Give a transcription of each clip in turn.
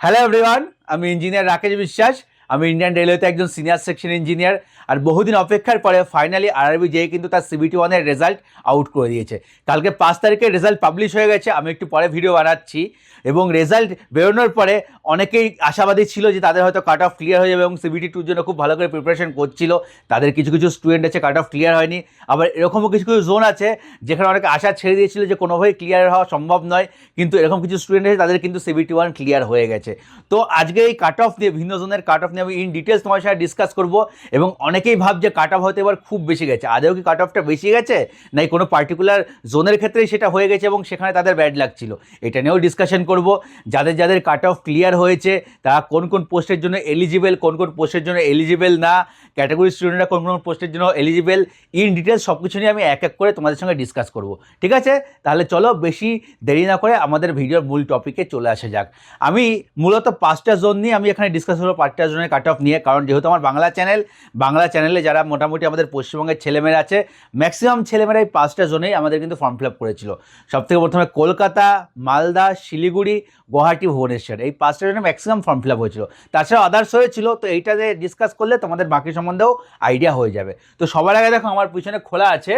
Hello everyone আমি engineer Rakesh Biswas আমি Indian রেলওয়েতে একজন সিনিয়র সেকশন ইঞ্জিনিয়ার আর বহুদিন অপেক্ষার পরে ফাইনালি আরআরবি যেয়ে কিন্তু তার সিবিটি ওয়ানের রেজাল্ট আউট করে দিয়েছে। কালকে পাঁচ তারিখে রেজাল্ট পাবলিশ হয়ে গেছে, আমি একটু পরে ভিডিও বানাচ্ছি এবং রেজাল্ট বেরোনোর পরে অনেকেই আশাবাদী ছিল যে তাদের হয়তো কাট অফ ক্লিয়ার হয়ে যাবে এবং সিবিটি টুর জন্য খুব ভালো করে প্রিপারেশন করছিল। তাদের কিছু কিছু স্টুডেন্ট আছে কাট অফ ক্লিয়ার হয়নি। আবার এরকমও কিছু কিছু জোন আছে যেখানে অনেকে আশা ছেড়ে দিয়েছিল যে কোনোভাবেই ক্লিয়ার হওয়া সম্ভব নয়, কিন্তু এরকম কিছু স্টুডেন্ট আছে তাদের কিন্তু সিবিটি ওয়ান ক্লিয়ার হয়ে গেছে। তো আজকে এই কাট অফ দিয়ে ভিন্ন জোনের কাট অফ আমি ইন ডিটেলস তোমার সাথে ডিসকাস করব এবং অনেকেই ভাবছে কাট অফ হয়তো এবার খুব বেশি গেছে। আদেও কি কাট অফটা বেশি গেছে? নাই কোনো পার্টিকুলার জোনের ক্ষেত্রেই সেটা হয়ে গেছে এবং সেখানে তাদের ব্যাড লাগছিল? এটা নিয়েও ডিসকাশন করব। যাদের যাদের কাট অফ ক্লিয়ার হয়েছে, তারা কোন কোন পোস্টের জন্য এলিজিবল কোন কোন পোস্টের জন্য এলিজিবেল না ক্যাটাগরি স্টুডেন্টরা কোন কোন পোস্টের জন্য এলিজিবল ইন ডিটেলস সব কিছু নিয়ে আমি এক এক করে তোমাদের সঙ্গে ডিসকাস করব। ঠিক আছে? তাহলে চলো বেশি দেরি না করে আমাদের ভিডিওর মূল টপিকে চলে আসা যাক। আমি মূলত পাঁচটা জোন নিয়ে আমি এখানে ডিসকাস করব, পাঁচটা জোনের কাট অফ নিয়ে, কারণ যেহেতু আমার বাংলা চ্যানেল বাংলা চ্যানেলে যারা মোটামুটি আমাদের পশ্চিমবঙ্গের ছেলেমেয়েরা আছে ম্যাক্সিমাম ছেলেমেয়েরা এই পাঁচটা জোনেই আমাদের কিন্তু ফর্ম ফিল আপ করেছিল। সবথেকে প্রথমে কলকাতা, মালদা, শিলিগুড়ি, গুয়াহাটি, ভুবনেশ্বর, এই পাঁচটা জনে ম্যাক্সিমাম ফর্ম ফিল আপ হয়েছিল। তাছাড়া আদার্স হয়েছিল, তো এইটাতে ডিসকাস করলে তোমাদের বাকি সম্বন্ধেও আইডিয়া হয়ে যাবে। তো সবার আগে দেখো আমার পিছনে খোলা আছে,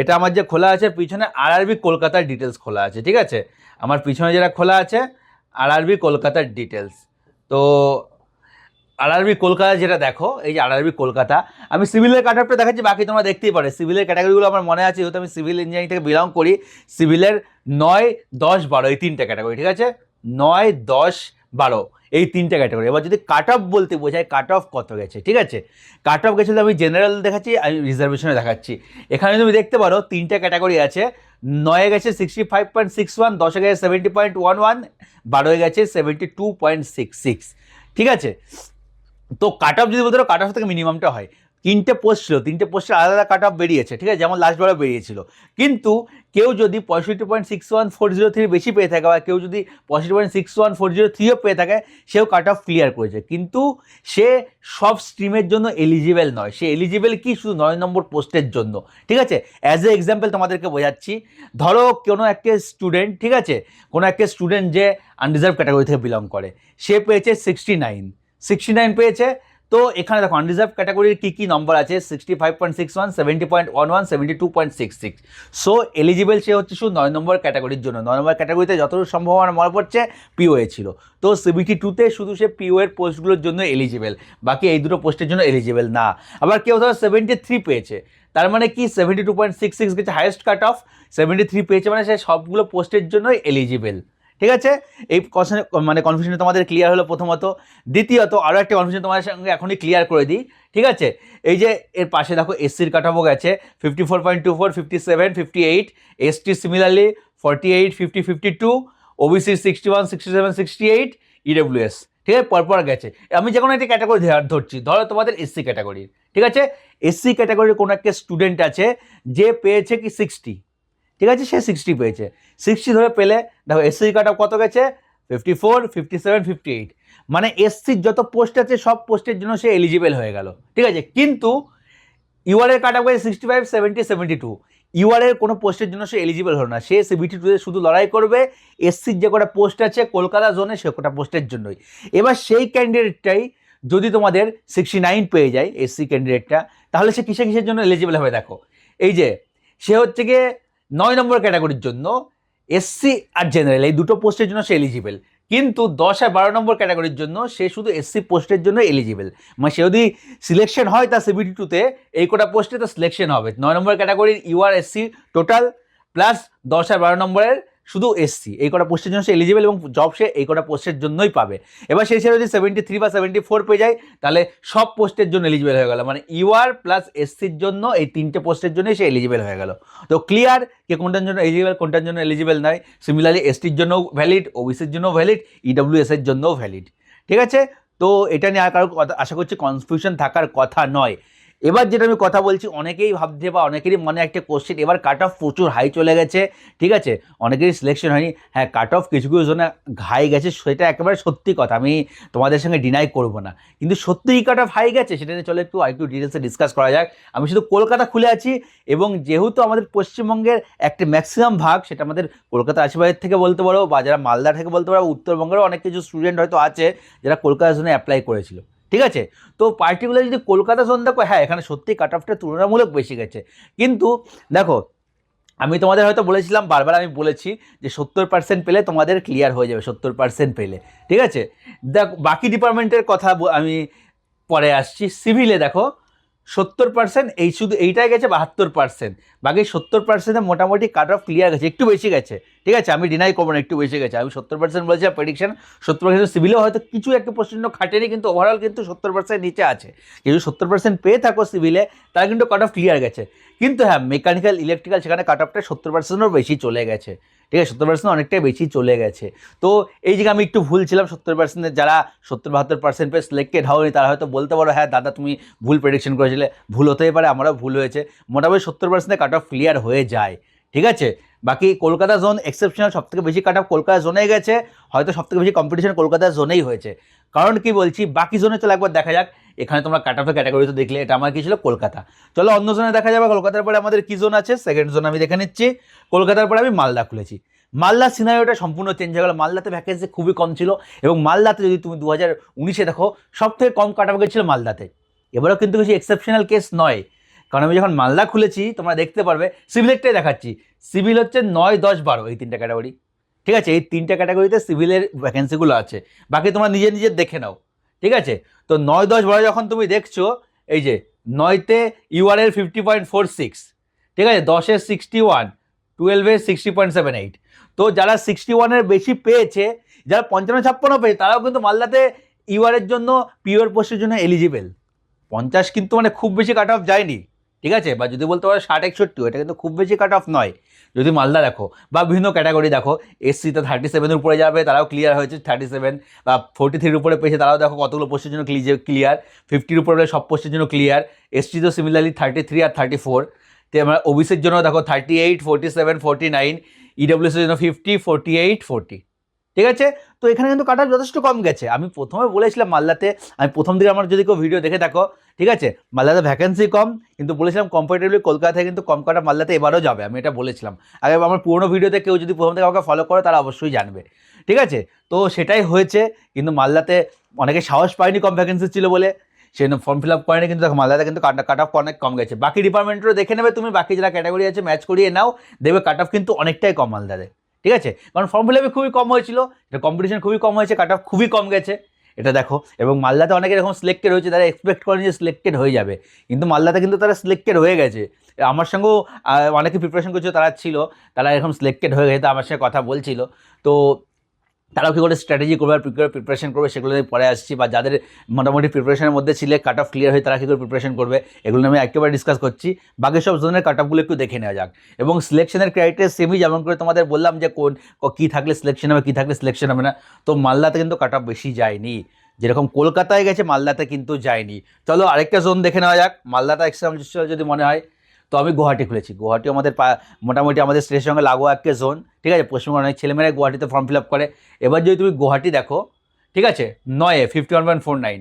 এটা আমার যে খোলা আছে, পিছনে আরআরবি কলকাতার ডিটেলস খোলা আছে, ঠিক আছে? আমার পিছনে যেটা খোলা আছে আরআরবি কলকাতার ডিটেলস তো আরআরবি কলকাতা যেটা দেখো, এই যে আরআরবি কলকাতা, আমি সিভিলের কাটারটা দেখাচ্ছি, বাকি তোমরা দেখতেই পারে। সিভিলের ক্যাটাগরিগুলো আমার মনে আছে, যেহেতু আমি সিভিল ইঞ্জিনিয়ারিং থেকে বিলং করি সিভিলের নয়, দশ, বারো, এই তিনটে ক্যাটাগরি ঠিক আছে? নয়, দশ, বারো, এই তিনটে ক্যাটাগরি এবার যদি কাট অফ বলতে বোঝায় কাট অফ কত গেছে, ঠিক আছে? কাট অফ গেছে আমি জেনারেল দেখাচ্ছি, আমি রিজার্ভেশনে দেখাচ্ছি। এখানে তুমি দেখতে পারো, তিনটে ক্যাটাগরি আছে। নয়ে গেছে sixty five point six one দশে গেছে সেভেন্টি পয়েন্ট ওয়ান ওয়ান বারোয় গেছে seventy two point six six ঠিক আছে? তো কাট অফ যদি বলতে কাট অফ থেকে মিনিমামটা হয়। তিনটে পোস্ট ছিল, তিনটে পোস্টের আলাদা আলাদা কাট অফ বেরিয়েছে, ঠিক আছে? যেমন লাস্টবারও বেরিয়েছিল। কিন্তু কেউ যদি পঁয়ষট্টি point six one four zero three বেশি পেয়ে থাকে বা কেউ যদি পঁয়ষট্টি point six one four zero থ্রিও পেয়ে থাকে, সেও কাট অফ ক্লিয়ার করেছে। কিন্তু সে সব স্ট্রিমের জন্য এলিজিবেল নয়। সে এলিজিবল কি? শুধু নয় নম্বর পোস্টের জন্য, ঠিক আছে? অ্যাজ এ এক্সাম্পল তোমাদেরকে বোঝাচ্ছি। ধরো কোনো একটা স্টুডেন্ট ঠিক আছে? কোনো একটা স্টুডেন্ট যে আনরিজার্ভ ক্যাটাগরি থেকে বিলং করে, সে পেয়েছে সিক্সটি নাইন সিক্সটি নাইন পেয়েছে। তো এখানে দেখো আনরিজার্ভ ক্যাটাগরির কী কী নম্বর আছে? Sixty five point six one seventy point one one seventy two point six six so eligible সে হচ্ছে শুধু নয় নম্বর ক্যাটাগরির জন্য। নয় নম্বর ক্যাটাগরিতে যতটুকু সম্ভব আমার মনে পড়ছে পিওএ ছিল। তো সিবিটি টুতে শুধু সে পিও এর পোস্টগুলোর জন্য এলিজিবল বাকি এই দুটো পোস্টের জন্য এলিজিবল না। আবার কেউ ধরো সেভেন্টি থ্রি পেয়েছে। তার মানে কি? Seventy two point six six গেছে highest cut off seventy three পেয়েছে মানে সে সবগুলো পোস্টের জন্যই এলিজিবল ঠিক আছে? এই কোশ্চেন মানে কনফিউশন তোমাদের ক্লিয়ার হলো প্রথমত। দ্বিতীয়ত আরও একটা কনফিউশন তোমাদের সঙ্গে এখনই ক্লিয়ার করে দিই, ঠিক আছে? এই যে, এর পাশে দেখো এসসির কাঠামো গেছে fifty four point two four fifty seven fifty eight ST similarly forty eight fifty fifty two OBC sixty one sixty seven sixty eight EWS ঠিক আছে? পরপর গেছে। আমি যে কোনো একটি ক্যাটাগরি ধরছি, ধরো তোমাদের এসসি ক্যাটাগরির ঠিক আছে? এসসি ক্যাটাগরির কোনো একটা স্টুডেন্ট আছে, যে পেয়েছে কি সিক্সটি ঠিক আছে? সে সিক্সটি পেয়েছে। সিক্সটি ধরে পেলে, দেখো এসসি কাট কত গেছে? Fifty four fifty seven fifty eight মানে এসসির যত পোস্ট আছে, সব পোস্টের জন্য সে এলিজিবল হয়ে গেল। ঠিক আছে? কিন্তু ইউআরের কাট অফ গেছে sixty five seventy seventy two ইউআরের কোনো পোস্টের জন্য সে এলিজিবল হলো না। সে সিবিটি টুতে শুধু লড়াই করবে। এসসির যে কটা পোস্ট আছে, কলকাতা জোনে সে কটা পোস্টের জন্যই। এবার সেই ক্যান্ডিডেটটাই যদি তোমাদের সিক্সটি নাইন পেয়ে যায় এসসি ক্যান্ডিডেটটা তাহলে সে কিসে কিসের জন্য এলিজিবল হবে দেখো? এই যে, সে হচ্ছে গিয়ে নয় নম্বর ক্যাটাগরির জন্য এসসি আর জেনারেল এই দুটো পোস্টের জন্য সে এলিজিবেল কিন্তু দশ আর বারো নম্বর ক্যাটাগরির জন্য সে শুধু এসসি পোস্টের জন্য এলিজিবেল মানে সে যদি সিলেকশন হয় তার সিবিটি টুতে এই কটা পোস্টে তো সিলেকশন হবে। নয় নম্বর ক্যাটাগরির ইউআর এসসি টোটাল প্লাস দশ আর বারো নম্বরের শুধু এসসি এই কটা পোস্টের জন্য সে এলিজিবল এবং জব সে এই কটা পোস্টের জন্যই পাবে। এবার সেই হিসেবে যদি সেভেন্টি থ্রি বা সেভেন্টি ফোর পেয়ে যায়, তাহলে সব পোস্টের জন্য এলিজিবল হয়ে গেল। মানে ইউআর প্লাস এসসির জন্য এই তিনটে পোস্টের জন্যই সে এলিজিবল হয়ে গেল। তো ক্লিয়ার কে কোনটার জন্য এলিজিবল কোনটার জন্য এলিজিবল নয় সিমিলারলি এসটির জন্যও ভ্যালিড ওবিসির জন্যও ভ্যালিড ইডব্লিউএস এর জন্যও ভ্যালিড ঠিক আছে? তো এটা নিয়ে আর কারও আশা করছি কনফিউশন থাকার কথা নয়। এবার যেটা আমি কথা বলছি, অনেকেই ভাবছে বা অনেকেরই মনে একটা কোশ্চেন এবার কাট অফ প্রচুর হাই চলে গেছে, ঠিক আছে? অনেকেরই সিলেকশন হয়নি। হ্যাঁ কাট অফ কিছু কিছু জনে হাই গেছে, সেটা একেবারে সত্যি কথা, আমি তোমাদের সঙ্গে ডিনাই করব না। কিন্তু সত্যিই কাট অফ হাই গেছে, সেটা নিয়ে চলে একটু আরেকটু ডিটেলসে ডিসকাস করা যাক। আমি শুধু কলকাতা খুলে আছি, এবং যেহেতু আমাদের পশ্চিমবঙ্গের একটা ম্যাক্সিমাম ভাগ, সেটা আমাদের কলকাতা আশেপাশের থেকে বলতে পারো, বা যারা মালদা থেকে বলতে পারো উত্তরবঙ্গেরও অনেক কিছু স্টুডেন্ট হয়তো আছে, যারা কলকাতার জন্য অ্যাপ্লাই করেছিল। ঠিক আছে? তো পার্টিকুলার যদি কলকাতা জোন দেখো হ্যাঁ এখানে সত্যি কাট অফটা তুলনামূলক বেশি গেছে। কিন্তু দেখো, আমি তোমাদের হয়তো বলেছিলাম, বারবার আমি বলেছি যে সত্তর পার্সেন্ট পেলে তোমাদের ক্লিয়ার হয়ে যাবে, সত্তর পার্সেন্ট পেলে। ঠিক আছে? দেখ, বাকি ডিপার্টমেন্টের কথা আমি পরে আসছি। সিভিলে দেখো, সত্তর পার্সেন্ট এই শুধু এইটাই গেছে, বাহাত্তর পার্সেন্ট বাকি সত্তর পার্সেন্টে মোটামুটি কাট অফ ক্লিয়ার গেছে, একটু বেশি গেছে। ঠিক আছে, আমি ডিনাই করব না, একটু বেশি গেছে। আমি সত্তর পার্সেন্ট বলেছিলাম প্রেডিকশন সত্তর পার্সেন্ট সিভিলেও হয়তো কিছু একটা প্রশ্ন খাটেনি, কিন্তু ওভারঅল কিন্তু সত্তর পার্সেন্ট নিচে আছে। যদি সত্তর পার্সেন্ট পেয়ে থাকো সিভিলে তারা কিন্তু কাট অফ ক্লিয়ার গেছে। কিন্তু হ্যাঁ মেকানিক্যাল ইলেকট্রিক্যাল সেখানে কাট অফটা সত্তর পার্সেন্টও বেশি চলে গেছে। ঠিক আছে, সত্তর পার্সেন্ট অনেকটাই বেশি চলে গেছে। তো এই জায়গায় আমি একটু ভুল ছিলাম, সত্তর পার্সেন্টের যারা সত্তর বাহাত্তর পার্সেন্ট পেয়ে সিলেক্টেড হওনি তারা হয়তো বলতে পারো হ্যাঁ দাদা, তুমি ভুল প্রেডিকশন করেছিলে। ভুল হতেই পারে, আমারও ভুল হয়েছে। মোটামুটি সত্তর পার্সেন্টে কাট অফ ক্লিয়ার হয়ে যায়। ঠিক আছে? বাকি কলকাতা জোন এক্সেপশনাল সব থেকে বেশি কাট অফ কলকাতা জোনে গেছে। হয়তো সব থেকে বেশি কম্পিটিশন কলকাতা জোনেই হয়েছে। কারণ কি বলছি? বাকি জোনে চলে একবার দেখা যাক। এখানে তোমরা কাট অফের ক্যাটাগরি তো দেখলে, এটা আমার কি ছিল? কলকাতা। চলো অন্য জোনে দেখা যাবে। কলকাতার পরে আমাদের কী জোন আছে? সেকেন্ড জোন আমি দেখে নিচ্ছি। কলকাতার পরে আমি মালদা খুলেছি। মালদা সিনারিওটা সম্পূর্ণ চেঞ্জ হয়ে গেল। মালদাতে ভ্যাকেন্সি খুবই কম ছিল এবং মালদাতে যদি তুমি দু হাজার উনিশে দেখো সব থেকে কম কাট অফ গেছিল মালদাতে। এবারেও কিন্তু কিছু এক্সেপশনাল কেস নয়। কারণ আমি যখন মালদা খুলেছি, তোমরা দেখতে পারবে সিভিলেরটাই দেখাচ্ছি। সিভিল হচ্ছে নয়, দশ, বারো এই তিনটা ক্যাটাগরি ঠিক আছে? এই তিনটা ক্যাটাগরিতে সিভিলের ভ্যাকেন্সিগুলো আছে। বাকি তোমরা নিজে নিজে দেখে নাও। ঠিক আছে? তো নয়, দশ, বারো যখন তুমি দেখছ, এই যে নয়তে ইউআরের ফিফটি পয়েন্ট ফোর সিক্স ঠিক আছে? দশের সিক্সটি ওয়ান টুয়েলভের সিক্সটি পয়েন্ট সেভেন এইট তো যারা সিক্সটি ওয়ানের বেশি পেয়েছে, যারা পঞ্চান্ন, ছাপ্পান্ন পেয়েছে, তারাও কিন্তু মালদাতে ইউআরের জন্য পিওর পোস্টের জন্য এলিজিবেল পঞ্চাশ কিন্তু মানে খুব বেশি কাট অফ যায়নি। ঠিক আছে? বা যদি বলতে পারো ষাট, একষট্টি, এটা কিন্তু খুব বেশি কাট অফ নয়। যদি মালদা দেখো, বা বিভিন্ন ক্যাটাগরি দেখো এসসিতে থার্টি সেভেনের উপরে যাবে, তারাও ক্লিয়ার হয়েছে থার্টি সেভেন বা ফোর্টি থ্রির উপরে পেয়েছে, তারাও দেখো কতগুলো পোস্টের জন্য ক্লিয়ার ফিফটির উপরে সব পোস্টের জন্য ক্লিয়ার এসটি তো সিমিলারলি থার্টি থ্রি আর থার্টি ফোর তো আমরা ওবিসির জন্য দেখো thirty eight forty seven forty nine ইডব্লিউসির জন্য ফিফটি ফোর্টি এইট ফোর্টি ঠিক আছে? তো এখানে কিন্তু কাটা যথেষ্ট কম গেছে। আমি প্রথমে বলেছিলাম মালদাতে, আমি প্রথম দিকে আমার যদি কেউ ভিডিও দেখে থাকো, ঠিক আছে? মালদাতে ভ্যাকেন্সি কম, কিন্তু বলেছিলাম কম্পারেটিভলি কলকাতায় কিন্তু কম কাটা মালদাতে এবারও যাবে, আমি এটা বলেছিলাম। আগে আমার পুরোনো ভিডিওতে কেউ যদি প্রথম থেকে কাউকে ফলো করে, তারা অবশ্যই জানবে। ঠিক আছে? তো সেটাই হয়েছে, কিন্তু মালদাতে অনেকে সাহস পায়নি কম ভ্যাকেন্সি ছিল বলে। সেই জন্য ফর্ম ফিল আপ করেনি, কিন্তু দেখো মালদাতে কিন্তু কাট অফ অনেক কম গেছে। বাকি ডিপার্টমেন্টেরও দেখে নেবে তুমি, বাকি যারা ক্যাটাগরি আছে ম্যাচ করিয়ে নাও। দেখবে কাট অফ কিন্তু অনেকটাই কম মালদাতে। ঠিক আছে? কারণ ফর্ম ফিল আপে খুবই কম হয়েছিল, এটা কম্পিটিশন খুবই কম হয়েছে কাট অফ খুবই কম গেছে। এটা দেখো, এবং মালদাতে অনেকে এরকম সিলেক্টেড হয়েছে, তারা এক্সপেক্ট করেন যে সিলেক্টেড হয়ে যাবে। কিন্তু মালদাতে কিন্তু তারা সিলেক্টেড হয়ে গেছে। আমার সঙ্গেও অনেকে প্রিপারেশন করছিল, তারা ছিল, তারা এরকম সিলেক্টেড হয়ে গেছে, তো আমার সঙ্গে কথা বলছিল। তো তারাও কী করে স্ট্র্যাটেজি করবে আর প্রিপারেশন করবে, সেগুলো নিয়ে পরে আসছি বা যাদের মোটামুটি প্রিপারেশনের মধ্যে ছিলে কাট অফ ক্লিয়ার হয়ে তারা কী করে প্রিপারেশন করবে, এগুলো আমি একেবারে ডিসকাস করছি। বাকি সব জোনের কাট অফগুলো একটু দেখে নেওয়া যাক। এবং সিলেকশনের ক্রাইটেরিয়া সেমই যেমন করে তোমাদের বললাম যে কোন, কী থাকলে সিলেকশন হবে, কী থাকলে সিলেকশন হবে না। তো মালদাতে কিন্তু কাট অফ বেশি যায়নি। যেরকম কলকাতায় গেছে, মালদাতে কিন্তু যায়নি। চলো আরেকটা জোন দেখে নেওয়া যাক। মালদাটা এক্সাম যদি মনে হয় তো আমি গুয়াহাটি খুলেছি। গুয়াহাটি আমাদের মোটামুটি আমাদের স্টেটের সঙ্গে লাগোয়া একটা জোন ঠিক আছে? পশ্চিমবঙ্গের অনেক ছেলেমেয়েরা গুয়াহাটিতে ফর্ম ফিল আপ করে। এবার যদি তুমি গুয়াহাটি দেখো, ঠিক আছে? নয়ে fifty one point four nine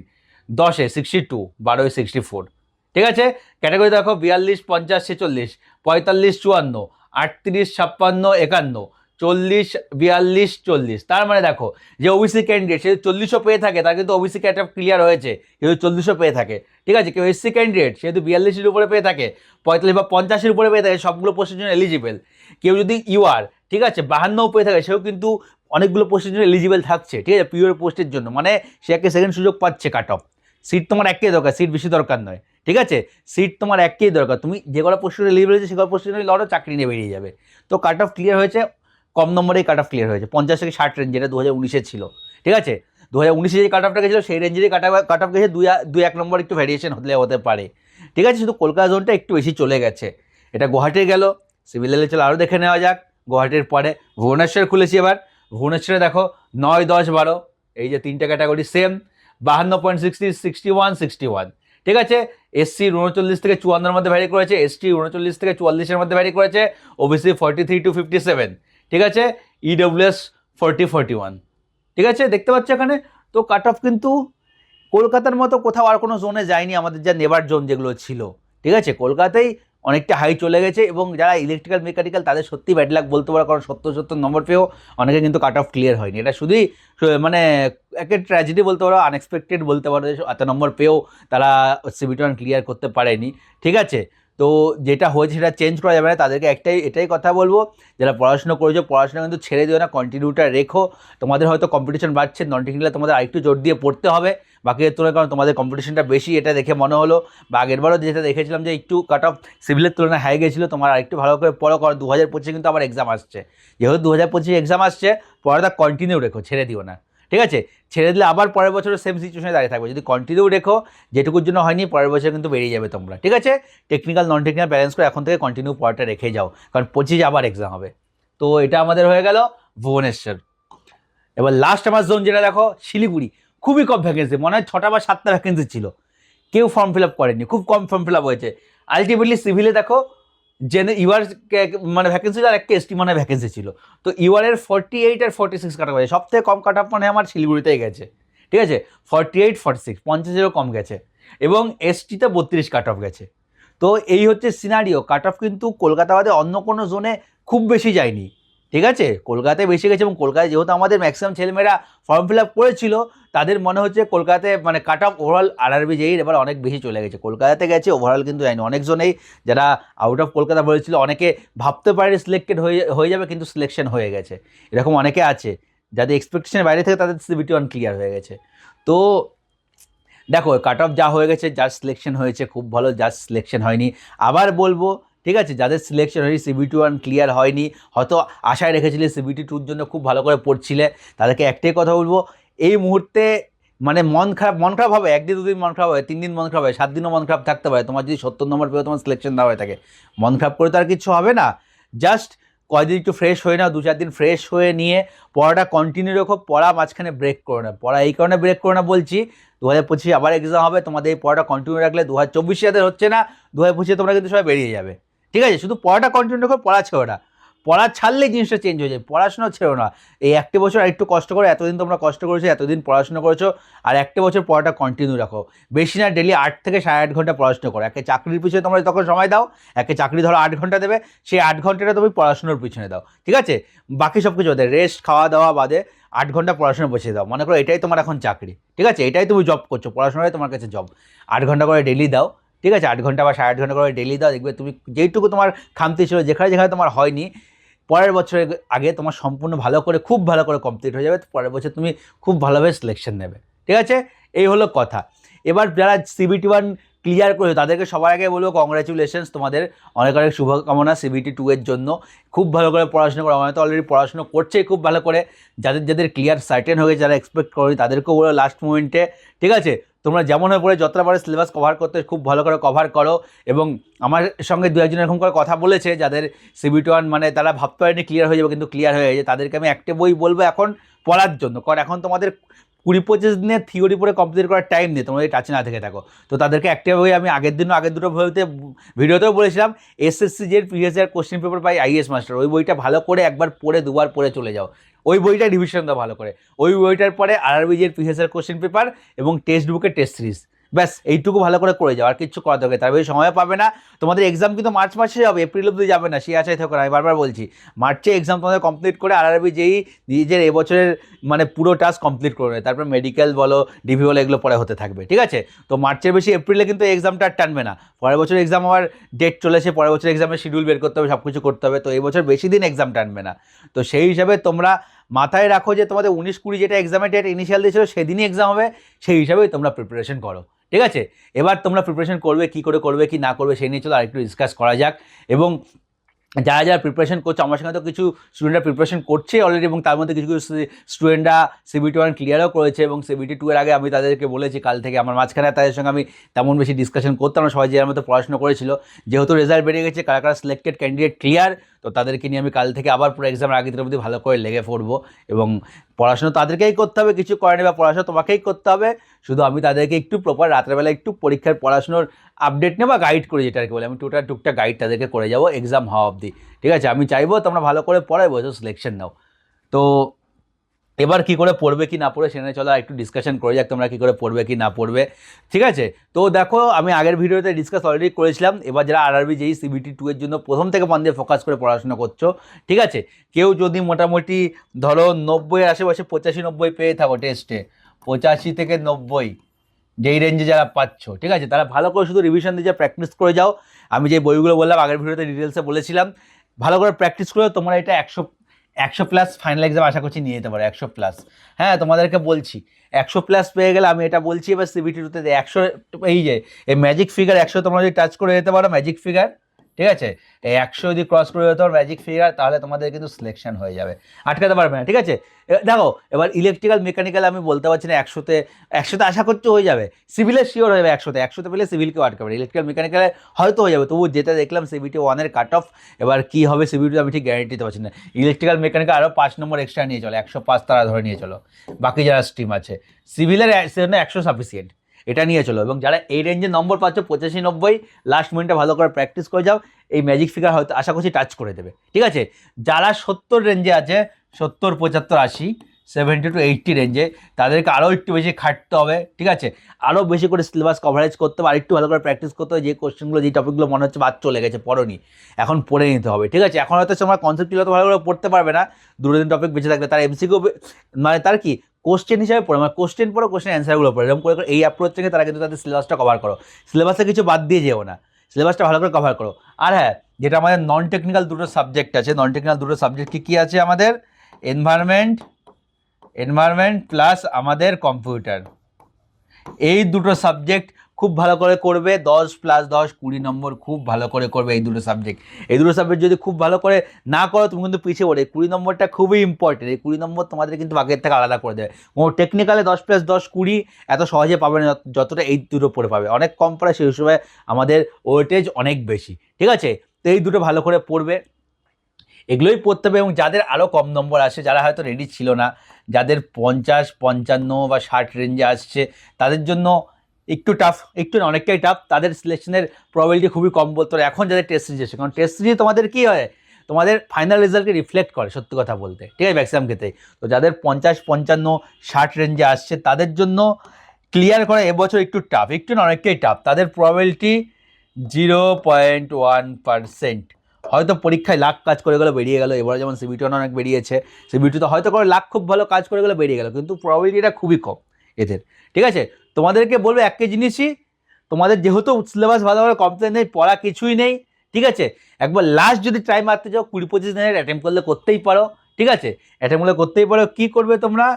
দশে সিক্সটি টু বারোয় সিক্সটি ফোর ঠিক আছে? ক্যাটাগরি দেখো, বিয়াল্লিশ, পঞ্চাশ, ছেচল্লিশ, পঁয়তাল্লিশ, চুয়ান্ন, আটত্রিশ, ছাপ্পান্ন, একান্ন চল্লিশ, বিয়াল্লিশ, চল্লিশ। তার মানে দেখো, যে ওবিসি ক্যান্ডিডেট সে চল্লিশও পেয়ে থাকে, তার কিন্তু ওবিসি ক্যাট ক্লিয়ার হয়েছে। কেউ চল্লিশও পেয়ে থাকে, ঠিক আছে? কেউ এসসি ক্যান্ডিডেট সে সেহেতু বিয়াল্লিশের উপরে পেয়ে থাকে, পঁয়তাল্লিশ বা পঞ্চাশের উপরে পেয়ে থাকে সবগুলো পোস্টের জন্য এলিজিবল কেউ যদি ইউআর ঠিক আছে? বাহান্নও পেয়ে থাকে, সেও কিন্তু অনেকগুলো পোস্টের জন্য এলিজিবল থাকছে, ঠিক আছে? পিওর পোস্টের জন্য। মানে সে একটা সেকেন্ড সুযোগ পাচ্ছে কাট অফ সিট তোমার একটাই দরকার সিট বেশি দরকার নয়, ঠিক আছে? সিট তোমার একটাই দরকার। তুমি যে কটা পোস্টের এলিজিবল হয়েছে, সে কটা পোস্টের জন্য লড়ো, চাকরি নিয়ে বেরিয়ে যাবে। তো কাট অফ ক্লিয়ার হয়েছে কম নম্বরেই কাট অফ ক্লিয়ার হয়েছে। পঞ্চাশ থেকে ষাট রেঞ্জ যেটা দু হাজার উনিশে ছিল। ঠিক আছে? দু হাজার উনিশে যে কাট অফটা গেছিল, সেই রেঞ্জেরই কাট কাট অফ গেছে দুই দুই এক নম্বর, একটু ভ্যারিয়েশন হলে হতে পারে। ঠিক আছে? শুধু কলকাতা জোনটা একটু বেশি চলে গেছে। এটা গুয়াহাটি গেল। সিভিল এলে চলো আরও দেখে নেওয়া যাক। গুয়াহাটির পরে ভুবনেশ্বর খুলেছি এবার। ভুবনেশ্বরে দেখো নয়, দশ, বারো। এই যে তিনটে ক্যাটাগরি সেম বাহান্ন point sixty sixty one sixty one ঠিক আছে? এসসি উনচল্লিশ থেকে চুয়ান্নর মধ্যে ভ্যারি করেছে। এসটি উনচল্লিশ থেকে চুয়াল্লিশের মধ্যে ভ্যারি করেছে। OBC forty three two fifty seven ঠিক আছে? ইডব্লিউএস ফর্টি ফর্টি ওয়ান ঠিক আছে? দেখতে পাচ্ছ এখানে? তো কাট অফ কিন্তু কলকাতার মতো কোথাও আর কোনো জোনে যায়নি আমাদের যা নেবার জোন যেগুলো ছিল। ঠিক আছে? কলকাতায় অনেকটা হাই চলে গেছে এবং যারা ইলেকট্রিক্যাল মেকানিক্যাল তাদের সত্যি ব্যাড লাক বলতে পারো, কারণ সত্তর সত্তর নম্বর পেয়েও অনেকে কিন্তু কাট অফ ক্লিয়ার হয়নি। এটা শুধুই মানে একে ট্র্যাজেডি বলতে পারো আনএক্সপেক্টেড বলতে পারো, এত নম্বর পেয়েও তারা সিবিটি ওয়ান ক্লিয়ার করতে পারেনি। ঠিক আছে? তো যেটা হয়েছে সেটা চেঞ্জ করা যাবে না। তাদেরকে একটাই, এটাই কথা বলব, যারা পড়াশোনা করেছ, পড়াশোনা কিন্তু ছেড়ে দিও না কন্টিনিউটা রেখো। তোমাদের হয়তো কম্পিটিশন বাড়ছে নন টেকনিক্যালে তোমাদের আরেকটু জোর দিয়ে পড়তে হবে। বাকিদের তুলনায় কারণ তোমাদের কম্পিটিশনটা বেশি, এটা দেখে মনে হলো। বা আগেরবারও যেটা দেখেছিলাম যে একটু কাট অফ সিভিলের তুলনায় হাই গেছিল, তোমার আরেকটু ভালো করে পড়ো, কারণ দু হাজার পঁচিশে কিন্তু আবার এক্সাম আসছে। যেহেতু দু হাজার পঁচিশে এক্সাম আসছে, পড়াটা কন্টিনিউ রেখো, ছেড়ে দিও না। ঠিক আছে? ছেড়ে দিলে আবার পরের বছরও সেম সিচুয়েশনে দাঁড়িয়ে থাকবে। যদি কন্টিনিউ রেখো, যেটুকুর জন্য হয়নি, পরের বছর কিন্তু বেরিয়ে যাবে তোমরা। ঠিক আছে? টেকনিক্যাল নন টেকনিক্যাল ব্যালেন্স করে এখন থেকে কন্টিনিউ পড়াটা রেখে যাও। কারণ পঁচিশে আবার এক্সাম হবে। তো এটা আমাদের হয়ে গেল ভুবনেশ্বর। এবার লাস্ট আমার জোন যেটা দেখো, শিলিগুড়ি। খুবই কম ভ্যাকেন্সি মনে হয় ছটা বা সাতটা ভ্যাকেন্সি ছিল। কেউ ফর্ম ফিল আপ করেনি, খুব কম ফর্ম ফিল আপ হয়েছে। আলটিমেটলি সিভিলে দেখো জেনে, ইউআর মানে ভ্যাকেন্সি আর একটা এসটি মানে ভ্যাকেন্সি ছিল। তো ইউআরের ফর্টি এইট আর ফর্টি সিক্স কাটা গেছে সব থেকে কম কাট অফ মানে আমার শিলিগুড়িতেই গেছে। ঠিক আছে? ফর্টি এইট ফর্টি সিক্স পঞ্চাশেরও কম গেছে। এবং এসটিতে বত্রিশ কাট অফ গেছে। তো এই হচ্ছে সিনারিও কাট অফ কিন্তু কলকাতা বাদে অন্য কোনো জোনে খুব বেশি যায়নি। ঠিক আছে? কলকাতায় বেশি গেছে এবং কলকাতায় যেহেতু আমাদের ম্যাক্সিমাম ছেলেমেয়েরা ফর্ম ফিল আপ করেছিল, তাদের মনে হচ্ছে কলকাতায় মানে কাট অফ ওভারঅল আরআরবি যেই এবার অনেক বেশি চলে গেছে। কলকাতাতে গেছে ওভারঅল কিন্তু যায়নি অনেকজনেই যারা আউট অফ কলকাতা বলেছিল, অনেকে ভাবতে পারে সিলেক্টেড হয়ে হয়ে যাবে কিন্তু সিলেকশন হয়ে গেছে। এরকম অনেকে আছে, যাদের এক্সপেকটেশনের বাইরে থেকে তাদের সিবিটি ওয়ান ক্লিয়ার হয়ে গেছে। তো দেখো কাট অফ যা হয়ে গেছে, যার সিলেকশন হয়েছে, খুব ভালো, যার সিলেকশন হয়নি। আবার বলব ঠিক আছে? যাদের সিলেকশন হয়নি সিবিটি ওয়ান ক্লিয়ার হয়নি, হয়তো আশায় রেখেছিলে সিবিটি টুর জন্য খুব ভালো করে পড়ছিলে, তাদেরকে একটাই কথা বলব, এই মুহূর্তে মানে মন খারাপ মন খারাপ হবে, একদিন দুদিন মন খারাপ হবে, তিন দিন মন খারাপ হবে, সাত দিনও মন খারাপ থাকতে পারে, তোমার যদি সত্তর নম্বর পেয়ে তোমার সিলেকশন দেওয়া হয়ে থাকে। মন খারাপ করে তো আর কিছু হবে না জাস্ট কয়দিন একটু ফ্রেশ হয়ে নাও, দু চার দিন ফ্রেশ হয়ে নিয়ে পড়াটা কন্টিনিউ রেখো, পড়া মাঝখানে ব্রেক করো না, পড়া এই কারণে ব্রেক করো না বলছি, দু হাজার পঁচিশে আবার এক্সাম হবে, তোমাদের এই পড়াটা কন্টিনিউ রাখলে দু হাজার চব্বিশে যাদের হচ্ছে না, দু হাজার পঁচিশে তোমরা কিন্তু সবাই বেরিয়ে যাবে। ঠিক আছে? শুধু পড়াটা কন্টিনিউ রেখো, পড়া ছেড়ো না। পড়া ছাড়লেই জিনিসটা চেঞ্জ হয়ে যায়। পড়াশোনা ছেড়ো না। এই একটা বছর আরেকটু কষ্ট করো, এতদিন তোমরা কষ্ট করেছ, এতদিন পড়াশোনা করেছ, আর একটা বছর পড়াটা কন্টিনিউ রাখো। বেশি না ডেলি আট থেকে সাড়ে আট ঘণ্টা পড়াশোনা করো। একে চাকরির পিছনে তোমরা তখন সময় দাও, একে চাকরি ধরো আট ঘণ্টা দেবে, সেই আট ঘন্টাটা তুমি পড়াশোনার পিছনে দাও। ঠিক আছে? বাকি সব কিছু বাদে রেস্ট খাওয়া দাওয়া বাদে আট ঘণ্টা পড়াশোনা বসিয়ে দাও। মনে করো এটাই তোমার এখন চাকরি। ঠিক আছে? এটাই তুমি জব করছ পড়াশোনায় তোমার কাছে জব আট ঘণ্টা করে ডেলি দাও। ঠিক আছে, আট ঘণ্টা বা সাড়ে আট ঘণ্টা করে ডেলি দাও, দেখবে তুমি যেইটুকু তোমার খামতি ছিল, যেখানে যেখানে তোমার হয়নি, পরের বছরের আগে তোমার সম্পূর্ণ ভালো করে, খুব ভালো করে কমপ্লিট হয়ে যাবে পরের বছর তুমি খুব ভালোভাবে সিলেকশন নেবে, ঠিক আছে? এই হলো কথা। এবার যারা সিবিটি ওয়ান ক্লিয়ার করেছ, তাদেরকে সবার আগে বলব কংগ্রাচুলেশনস তোমাদের অনেক অনেক শুভকামনা সিবিটি টু এর জন্য। খুব ভালো করে পড়াশোনা করো, আমাদের তো অলরেডি পড়াশোনা করছেই খুব ভালো করে। যাদের যাদের ক্লিয়ার সার্টেন হয়ে যারা এক্সপেক্ট করি তাদেরকেও বলো লাস্ট মোমেন্টে ঠিক আছে? তোমরা যেমন হয়ে পড়ে যতটা পারে সিলেবাস কভার করতে খুব ভালো করে কভার করো এবং আমার সঙ্গে দু একজন এরকম করে কথা বলেছে যাদের সিবিটি ওয়ান মানে তারা ভাবতে পারেনি ক্লিয়ার হয়ে যাবে কিন্তু ক্লিয়ার হয়ে যায় তাদেরকে আমি একটা বই বলব এখন পড়ার জন্য। কারণ এখন তোমাদের কুড়ি পঁচিশ দিনের থিওরি পরে কমপ্লিট করার টাইম নেই, তোমরা টাচে না থেকে থাকো। তো তাদেরকে একটা বই আমি আগের দিনও আগের দুটো বইতে, ভিডিওতেও বলেছিলাম এসএসসি যে previous year question paper pi IS master ওই বইটা ভালো করে একবার পড়ে দুবার পড়ে চলে যাও। ওই বইটা রিভিশন দাও ভালো করে। ওই বইটার পরে আরআরবি যে প্রিভিয়াস ইয়ার কোশ্চেন পেপার এবং টেক্সট বুকের টেস্ট সিরিজ ব্যাস, এইটুকু ভালো করে করে যাও, আর কিচ্ছু করা দরকার তার বেশি সময় পাবে না। তোমাদের এক্সাম কিন্তু মার্চ মাসে যাবে, এপ্রিল অব্দি যাবে না সে আশায় থাকো আমি বারবার বলছি। মার্চে এক্সাম তোমাদের কমপ্লিট করে আরআরবি যেই নিজের এবছরের মানে পুরো টাস্ক কমপ্লিট করে নেয় তারপর মেডিকেল বলো ডিভি বলো, এগুলো পরে হতে থাকবে, ঠিক আছে? তো মার্চের বেশি এপ্রিলে কিন্তু এক্সামটা আর টানবে না। পরের বছর এক্সাম আবার ডেট চলেছে পরের বছর এক্সামের শিডিউল বের করতে হবে সব কিছু করতে হবে। তো এই বছর বেশি দিন এক্সাম টানবে না। তো সেই হিসাবে তোমরা মাথায় রাখো যে তোমাদের উনিশ কুড়ি যেটা এক্সামের ডেট ইনিশিয়াল দিয়েছিল, সেদিনই এক্সাম হবে। সেই হিসাবেই তোমরা প্রিপারেশন করো। ঠিক আছে? এবার তোমরা প্রিপারেশন করবে, কি করে করবে, কি না করবে, সেই নিয়ে চলো আরেকটু ডিসকাস করা যাক। এবং যারা যারা প্রিপারেশন করছে, আমার সঙ্গে তো কিছু স্টুডেন্টরা প্রিপারেশন করছে অলরেডি এবং তার মধ্যে কিছু কিছু স্টুডেন্টরা সিবিটি ওয়ান ক্লিয়ারও করেছে এবং সিবিটি টু এর আগে আমি তাদেরকে বলেছি, কাল থেকে আমার মাঝখানে তাদের সঙ্গে আমি তেমন বেশি ডিসকাশন করতাম না, সবাই যার মতো পড়াশোনা করেছিল। যেহেতু রেজাল্ট বেরিয়ে গেছে, কারা কারা সিলেক্টেড ক্যান্ডিডেট ক্লিয়ার তো তাদেরকে নিয়ে আমি কাল থেকে আবার পুরো এক্সামের আগে দিনের মধ্যে ভালো করে লেগে পড়ব এবং পড়াশোনা তাদেরকেই করতে হবে, কিছু করে বা পড়াশোনা তোমাকেই করতে হবে। শুধু আমি তাদেরকে একটু প্রপার রাত্রেবেলা একটু পরীক্ষার পড়াশোনার আপডেট নেব গাইড করে যেটা আর কি বলে। আমি টুকটাক টুকটাক গাইড তাদেরকে করে যাব এক্সাম হওয়া অবধি। ঠিক আছে? আমি চাইব তোমরা ভালো করে পড়াই বসে সিলেকশন নাও। তো এবার কি করে পড়বে কি না পড়বে সেখানে চলো একটু ডিসকাশন করে যাক তোমরা কি করে পড়বে কি না পড়বে। ঠিক আছে? তো দেখো, আমি আগের ভিডিওতে ডিসকাস অলরেডি করেছিলাম। এবার যারা আর আরআরবি যেই সিবিটি টু এর জন্য প্রথম থেকে মন দিয়ে ফোকাস করে পড়াশোনা করছ, ঠিক আছে? কেউ যদি মোটামুটি ধরো নব্বইয়ের আশেপাশে পঁচাশি, নব্বই পেয়ে থাকো টেস্টে পঁচাশি থেকে নব্বই। যেই রেঞ্জে যারা পাচ্ছ, ঠিক আছে? তারা ভালো করে শুধু রিভিশন দিয়ে প্র্যাকটিস করে যাও। আমি যে বইগুলো বললাম, আগের ভিডিওতে ডিটেলসে বলেছিলাম। ভালো করে প্র্যাকটিস করে তোমরা এটা একশো একশো প্লাস ফাইনাল এক্সাম আশা করছি নিয়ে যেতে পারো, একশো প্লাস হ্যাঁ তোমাদেরকে বলছি, একশো প্লাস পেয়ে গেলে আমি এটা বলছি, এবার সিবিটি টুতে একশো, এই যে, এই ম্যাজিক ফিগার একশো তোমরা যদি টাচ করে যেতে পারো ম্যাজিক ফিগার ঠিক আছে? একশো যদি ক্রস করে যেতে ম্যাজিক ফিগার তাহলে তোমাদের কিন্তু সিলেকশন হয়ে যাবে। আটকাতে পারবে না, ঠিক আছে? দেখো, এবার ইলেকট্রিক্যাল মেকানিক্যাল আমি বলতে পারছি না, একশোতে একশোতে আশা করছি হয়ে যাবে। সিভিলের শিওর হয়ে যাবে একশোতে। একশোতে পেলে সিভিলকেও আটকাবে ইলেকট্রিক্যাল মেকানিক্যালে হয়তো হয়ে যাবে তবু যেটা দেখলাম সিবিটি ওয়ানের কাট অফ এবার কী হবে সিবিটি আমি ঠিক গ্যারেন্টি দিতে পারছি না। ইলেকট্রিক্যাল মেকানিক্যাল আরও পাঁচ নম্বর এক্সট্রা নিয়ে চলো, একশো পাঁচ তারা ধরে নিয়ে চলো। বাকি যারা স্ট্রিম আছে সিভিলের সেজন্য একশো সাফিসিয়েন্ট এটা নিয়ে চলো। এবং যারা এই রেঞ্জে নম্বর পাচ্ছ, পঁচাশি, নব্বই লাস্ট মিনিটে ভালো করে প্র্যাকটিস করে যাও, এই ম্যাজিক ফিগার হয়তো আশা করছি টাচ করে দেবে। ঠিক আছে? যারা সত্তর রেঞ্জে আছে, সত্তর, পঁচাত্তর, আশি সেভেন্টি টু এইটটি রেঞ্জে তাদেরকে আরও একটু বেশি খাটতে হবে, ঠিক আছে? আরও বেশি করে সিলেবাস কভারেজ করতে হবে আর একটু ভালো করে প্র্যাকটিস করতে হবে, যে কোশ্চেনগুলো যে টপিকগুলো মনে হচ্ছে বাদ চলে গেছে, পড়নি, এখন পড়ে নিতে হবে, ঠিক আছে? এখন হয়তো তোমরা কনসেপ্টগুলো তো ভালো করে পড়তে পারবে না দূরে দিন টপিক বেঁচে থাকবে তার এমসিকিউ মানে তার কি? কোশ্চেন হিসাবে পড়ে মানে কোশ্চেন পড়ো কোশ্চেন অ্যান্সারগুলো পড়ে। এরকম করে এই অ্যাপ্রোচ থেকে তারা কিন্তু তাদের সিলেবাসটা কভার করো। সিলেবাসে কিছু বাদ দিয়ে যেও না। সিলেবাসটা ভালো করে কভার করো। আর হ্যাঁ যেটা আমাদের নন টেকনিক্যাল দুটো সাবজেক্ট আছে নন টেকনিক্যাল দুটো সাবজেক্ট কী কী আছে আমাদের? এনভায়রনমেন্ট এনভায়রনমেন্ট প্লাস আমাদের কম্পিউটার এই দুটো সাবজেক্ট খুব ভালো করে করবে, দশ প্লাস দশ, কুড়ি নম্বর খুব ভালো করে করবে এই দুটো সাবজেক্ট এই দুটো সাবজেক্ট যদি খুব ভালো করে না করো, তুমি কিন্তু পিছিয়ে পড়ে কুড়ি নম্বরটা খুবই ইম্পর্টেন্ট এই কুড়ি নম্বর তোমাদের কিন্তু বাকির থেকে আলাদা করে দেবে। ও টেকনিক্যালে দশ প্লাস দশ, কুড়ি এত সহজে পাবে না, যতটা এই দুটো পড়ে পাবে। অনেক কম পড়ে, সেই হিসেবে আমাদের ওয়েটেজ অনেক বেশি। ঠিক আছে? তো এই দুটো ভালো করে পড়বে। এগুলোই পড়তে হবে এবং যাদের আরও কম নম্বর আসে যারা হয়তো রেডি ছিল না, যাদের পঞ্চাশ, পঞ্চান্ন বা ষাট রেঞ্জে আসছে, তাদের জন্য একটু টাফ একটু না, অনেকটাই টাফ তাদের সিলেকশনের প্রবাবিলিটি খুবই কম বলতে এখন যাদের টেস্ট সিরিজ কারণ টেস্ট সিরিজ তোমাদের কী হয়? তোমাদের ফাইনাল রেজাল্টকে রিফ্লেক্ট করে, সত্যি কথা বলতে। ঠিক আছে ম্যাক্সিমাম ক্ষেত্রে। তো যাদের পঞ্চাশ, পঞ্চান্ন, ষাট রেঞ্জে আসছে, তাদের জন্য ক্লিয়ার করা এবছর একটু টাফ একটু না, অনেকটাই টাফ তাদের probability zero point one percent হয়তো পরীক্ষায় লাখ কাজ করে গেলে, বেরিয়ে গেলো। এবারে যেমন সিবিটি অনেক বেরিয়েছে। সিবিটিতে হয়তো করে লাখ খুব ভালো কাজ করে গেলে, বেরিয়ে গেলো। কিন্তু প্রবাবিলিটিটা খুবই কম এদের। ঠিক আছে? তোমাদেরকে বলব একটা জিনিসই তোমাদের যেহেতু সিলেবাস ভালোভাবে কমপ্লেন নেই, পড়া কিছুই নেই, ঠিক আছে? একবার লাস্ট যদি ট্রাই মারতে যাও, কুড়ি পঁচিশ দিনের অ্যাটেম্প করলে করতেই পারো, ঠিক আছে? অ্যাটেম্প করলে করতেই পারো। কী করবে তোমরা?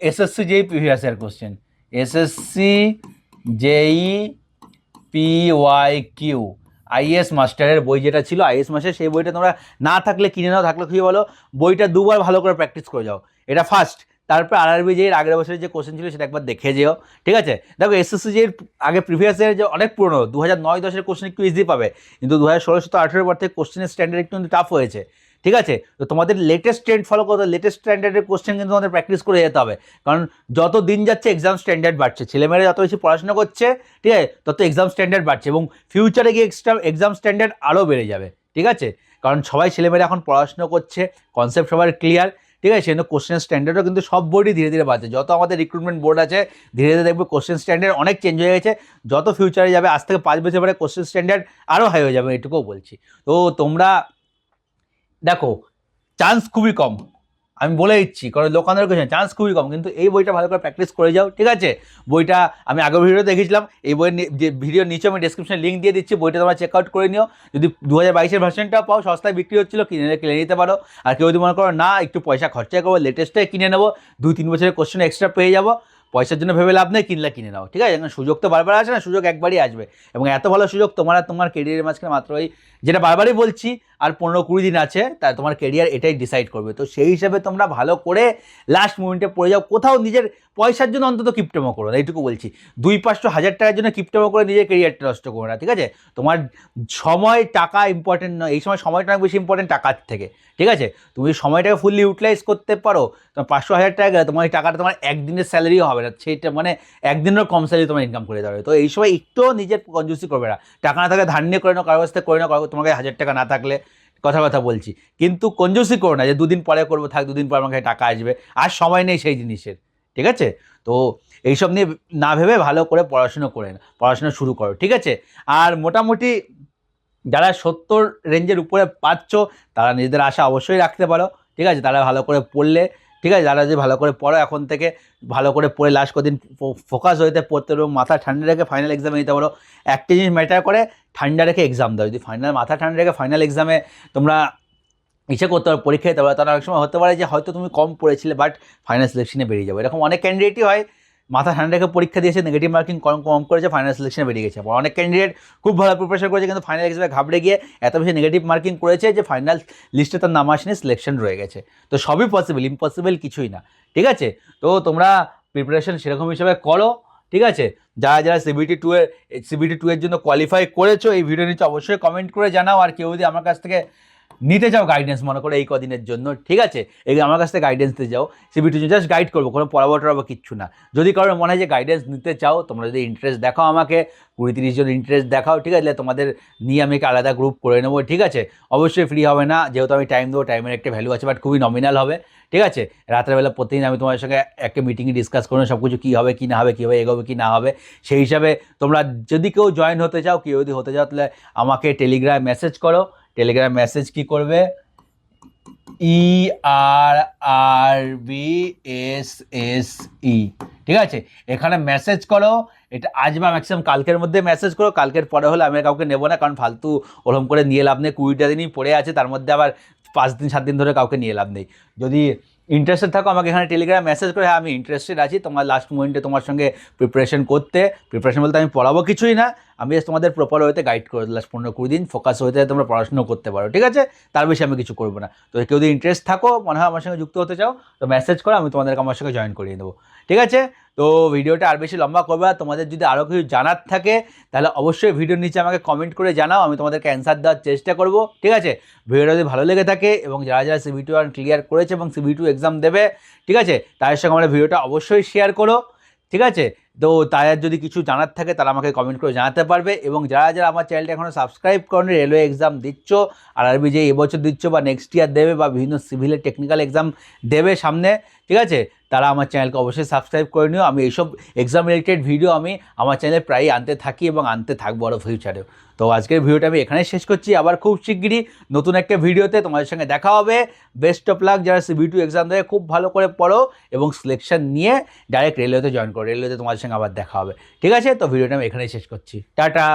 এসএসসি যেই previous year question SSC JE P Y Q IS মাস্টারের বই যেটা ছিল আইএস মাস্টার সেই বইটা তোমরা না থাকলে, কিনে নাও, থাকলে কী বলো? বইটা দুবার ভালো করে প্র্যাকটিস করে যাও। এটা ফার্স্ট তারপর আরআরবি যে আগের বছরের যে কোশ্চেন ছিল সেটা একবার দেখে যেও, ঠিক আছে? দেখো এসএসসি যে আগে প্রিভিয়াস ইয়ার যে অনেক পুরনো দু হাজার নয় দশের কোশ্চেন একটু ইজি পাবে, কিন্তু দু হাজার ষোলো সতেরো আঠেরোর পর থেকে কোশ্চেনের স্ট্যান্ডার্ড একটু টাফ হয়েছে, ঠিক আছে? তো তোমাদের লেটেস্ট ট্রেন্ড ফলো করতে লেটেস্ট স্ট্যান্ডার্ডের কোশ্চেন কিন্তু তোমাদের প্র্যাকটিস করে যেতে হবে, কারণ যত দিন যাচ্ছে এক্সাম স্ট্যান্ডার্ড বাড়ছে, ছেলেমেয়েরা যত বেশি পড়াশোনা করছে, ঠিক আছে, তত এক্সাম স্ট্যান্ডার্ড বাড়ছে, এবং ফিউচারে গিয়ে এক্সট্রা এক্সাম স্ট্যান্ডার্ড আরও বেড়ে যাবে, ঠিক আছে? কারণ সবাই ছেলেমেয়েরা এখন পড়াশোনা করছে কনসেপ্ট সবার ক্লিয়ার ঠিক আছে? সেজন্য কোশ্চেন স্ট্যান্ডার্ডও কিন্তু সব বোর্ডই ধীরে ধীরে বাড়ছে। যত আমাদের রিক্রুটমেন্ট বোর্ড আছে, ধীরে ধীরে দেখবে কোশ্চেন স্ট্যান্ডার্ড অনেক চেঞ্জ হয়ে গেছে। যত ফিউচারে যাবে, আজ থেকে পাঁচ বছর পরে কোশ্চেন স্ট্যান্ডার্ড আরও হাই হয়ে যাবে, এটুকুও বলছি। তো তোমরা, দেখো চান্স খুবই কম। আমি বলে দিচ্ছি, কারণ দোকানের কোশ্চেন চান্স খুবই কম, কিন্তু এই বইটা ভালো করে প্র্যাকটিস করে যাও, ঠিক আছে? বইটা আমি আগের ভিডিও দেখেছিলাম, এই বইয়ের যে ভিডিওর নিচে আমি ডেসক্রিপশনে লিঙ্ক দিয়ে দিচ্ছি, বইটা তোমরা চেক আউট করে নিও। যদি দু হাজার বাইশের ভার্সনটা পাও, সস্তায় বিক্রি হচ্ছিল, কিনে কিনে নিতে পারো। আর কেউ যদি মনে করো, না, একটু পয়সা খরচা করব লেটেস্টটাই কিনে নেব, দুই, তিন বছরের কোশ্চেন এক্সট্রা পেয়ে যাব, পয়সার জন্য ভেবে লাভ নেই, কিনলে কিনে নাও। ঠিক আছে? সুযোগ তো বারবার আসে না, সুযোগ একবারই আসবে। এবং এত ভালো সুযোগ তোমার আর তোমার কেরিয়ারের মাঝখানে মাত্র ওই যেটা বারবারই বলছি, আর পনেরো কুড়ি দিন আছে, তা তোমার কেরিয়ার এটাই ডিসাইড করবে। তো সেই হিসাবে তোমরা ভালো করে লাস্ট মোমেন্টে পড়ে যাও। কোথাও নিজের পয়সার জন্য অন্তত কিপটেমো করো না, এইটুকু বলছি। দুই পাঁচশো হাজার টাকার জন্য কিপটেমো করে নিজের কেরিয়ারটা নষ্ট করো না, ঠিক আছে? তোমার সময়, টাকা ইম্পর্টেন্ট নয়। এই সময় সময়টা অনেক বেশি ইম্পর্টেন্ট টাকার থেকে, ঠিক আছে? তুমি সময়টাকে ফুললি ইউটিলাইজ করতে পারো, তোমার পাঁচশো হাজার টাকা গেলে তোমার এই টাকাটা তোমার একদিনের স্যালারিও হবে না। সেইটা মানে একদিনেরও কম স্যালারি তোমার ইনকাম করে দেবে তো এই সময় একটু নিজের কঞ্জুসি করবে না। টাকা না থাকলে ধার নিয়ে করে নাও, কারোর কাছ থেকে করে নাও কারও তোমাকে হাজার টাকা না থাকলে কথা কথা বলছি। কিন্তু কঞ্জুসি করো না যে দুদিন পরে করব, থাক দুদিন পর আমার কাছে টাকা আসবে। আর সময় নেই সেই জিনিসের, ঠিক আছে? তো এইসব নিয়ে না ভেবে ভালো করে পড়াশুনো করে পড়াশোনা শুরু করো, ঠিক আছে? আর মোটামুটি যারা সত্তর রেঞ্জের উপরে পাচ্ছ, তারা নিজেদের আশা অবশ্যই রাখতে পারো, ঠিক আছে? তারা ভালো করে পড়লে ঠিক আছে, যারা যদি ভালো করে পড়ো এখন থেকে, ভালো করে পড়ে লাস্ট কদিন ফোকাস হইতে পড়তে পারো মাথা ঠান্ডা রেখে ফাইনাল এক্সামে নিতে পারো। একটা জিনিস ম্যাটার করে, ঠান্ডা রেখে এক্সাম দাও। যদি ফাইনাল মাথা ঠান্ডা রেখে ফাইনাল এক্সামে তোমরা ইচ্ছে করতে পারো পরীক্ষা দিতে পারো তারা অনেক সময় হতে পারে যে হয়তো তুমি কম পড়েছিলে বাট ফাইনাল সিলেকশনে বেরিয়ে যাবে। এরকম অনেক ক্যান্ডিডেটই হয় মাথা ঠান্ডা রেখে পরীক্ষা দিয়েছে নেগেটিভ মার্কিং কম কম করেছে ফাইনাল সিলেকশনে বেরিয়ে গেছে। আবার অনেক ক্যান্ডিডেট খুব ভালো প্রিপারেশন করেছে, কিন্তু ফাইনাল এক্সামে ঘাবড়ে গিয়ে এত বেশি নেগেটিভ মার্কিং করেছে যে ফাইনাল লিস্টে তার নাম আসেনি সিলেকশন রয়ে গেছে। তো সবই পসিবল ইম্পসিবল কিছুই না। ঠিক আছে? তো তোমরা প্রিপারেশন সেরকম হিসেবে করো, ঠিক আছে? যারা যারা সিবিটি টু এর সিবিটি টু এর জন্য কোয়ালিফাই করেছ, এই ভিডিও নিচে অবশ্যই কমেন্ট করে জানাও, আর কেউ যদি আমার কাছ থেকে নিতে চাও গাইডেন্স মনে করো এই কদিনের জন্য, ঠিক আছে? এই আমার কাছ থেকে গাইডেন্স দিতে যাও সিবিটি জাস্ট গাইড করব, কোনো পড়াবো টড়াবো কিচ্ছু না। যদি কারোর মনে হয় যে গাইডেন্স নিতে চাও, তোমরা যদি ইন্টারেস্ট দেখাও আমাকে, কুড়ি তিরিশ জন ইন্টারেস্ট দেখাও, ঠিক আছে? তোমাদের নিয়ে আমি একটা আলাদা গ্রুপ করে নেব, ঠিক আছে? অবশ্যই ফ্রি হবে না, যেহেতু আমি টাইম দেবো টাইমের একটা ভ্যালু আছে বাট খুবই নমিনাল হবে, ঠিক আছে? রাত্রেবেলা প্রতিদিন আমি তোমার সঙ্গে একটা মিটিংয়ে ডিসকাস করব সব কিছু কী হবে, কী না হবে, কী হবে, এগোবে, কি না হবে। সেই হিসাবে তোমরা যদি কেউ জয়েন হতে চাও, কেউ যদি হতে চাও, তাহলে আমাকে টেলিগ্রামে মেসেজ করো টেলিগ্রাম মেসেজ কি করবে? E R R B S S E ঠিক আছে? এখানে মেসেজ করো। এটা আজ বা ম্যাক্সিমাম কালকের মধ্যে মেসেজ করো। কালকের পরে হলে আমি কাউকে নেব না, কারণ ফালতু ওরকম করে নিয়ে লাভ নেই। কুড়িটা দিনই পড়ে আছে, তার মধ্যে আবার পাঁচ দিন, সাত দিন ধরে কাউকে নিয়ে লাভ নেই। যদি ইন্টারেস্টেড থাকো, আমাকে এখানে টেলিগ্রাম মেসেজ করে হ্যাঁ আমি ইন্টারেস্টেড আছি। তোমার লাস্ট মোমেন্টে তোমার সঙ্গে প্রিপারেশন করতে। প্রিপারেশন বলতে আমি পড়াবো কিছুই না। আমি জাস্ট তোমাদের প্রপার ওয়েতে গাইড করে লাস্ট পনেরো কুড়ি দিন। ফোকাস হয়ে যায় তোমরা পড়াশুনো করতে পারো, ঠিক আছে? তার বেশি আমি কিছু করব না। তো কেউ যদি ইন্টারেস্ট থাকো, মনে হয় আমার সঙ্গে যুক্ত হতে চাও, তো মেসেজ করো, আমি তোমাদেরকে আমার সঙ্গে জয়েন করিয়ে দেবো, ঠিক আছে? তো ভিডিওটা আর বেশি লম্বা করবে আর তোমাদের যদি আরও কিছু জানার থাকে, তাহলে অবশ্যই ভিডিওর নিচে আমাকে কমেন্ট করে জানাও, আমি তোমাদেরকে অ্যান্সার দেওয়ার চেষ্টা করব। ঠিক আছে? ভিডিওটা যদি ভালো লেগে থাকে এবং যারা যারা সিবি টু ক্লিয়ার করেছে এবং সিবি টু এক্সাম দেবে, ঠিক আছে? তাদের সঙ্গে আমাদের ভিডিওটা অবশ্যই শেয়ার করো। ঠিক আছে? তো তাদের যদি কিছু জানার থাকে তারা আমাকে কমেন্ট করে জানাতে পারবে। এবং যারা যারা আমার চ্যানেলটা এখনও সাবস্ক্রাইব করেনি রেলওয়ে এক্সাম দিচ্ছ আর আরবি যে এবছর দিচ্ছ বা নেক্সট ইয়ার দেবে বা বিভিন্ন সিভিলের টেকনিক্যাল এক্সাম দেবে সামনে, ঠিক আছে? তারা আমার চ্যানেলকে অবশ্যই সাবস্ক্রাইব করে নিও। আমি এইসব এক্সাম রিলেটেড ভিডিও আমি আমার চ্যানেলে প্রায়ই আনতে থাকি এবং আনতে থাকব আরও ফিউচারেও তো আজকের ভিডিওটা আমি এখানেই শেষ করছি। আবার খুব শিগগিরই নতুন একটা ভিডিওতে তোমাদের সঙ্গে দেখা হবে। বেস্ট অফ লাক যারা সিবি টু এক্সাম দেবে, খুব ভালো করে পড়ো এবং সিলেকশন নিয়ে ডাইরেক্ট রেলওয়েতে জয়েন করো। রেলওয়েতে তোমাদের সঙ্গে আবার দেখা হবে। ঠিক আছে? তো ভিডিওটা আমি এখানেই শেষ করছি। টাটা!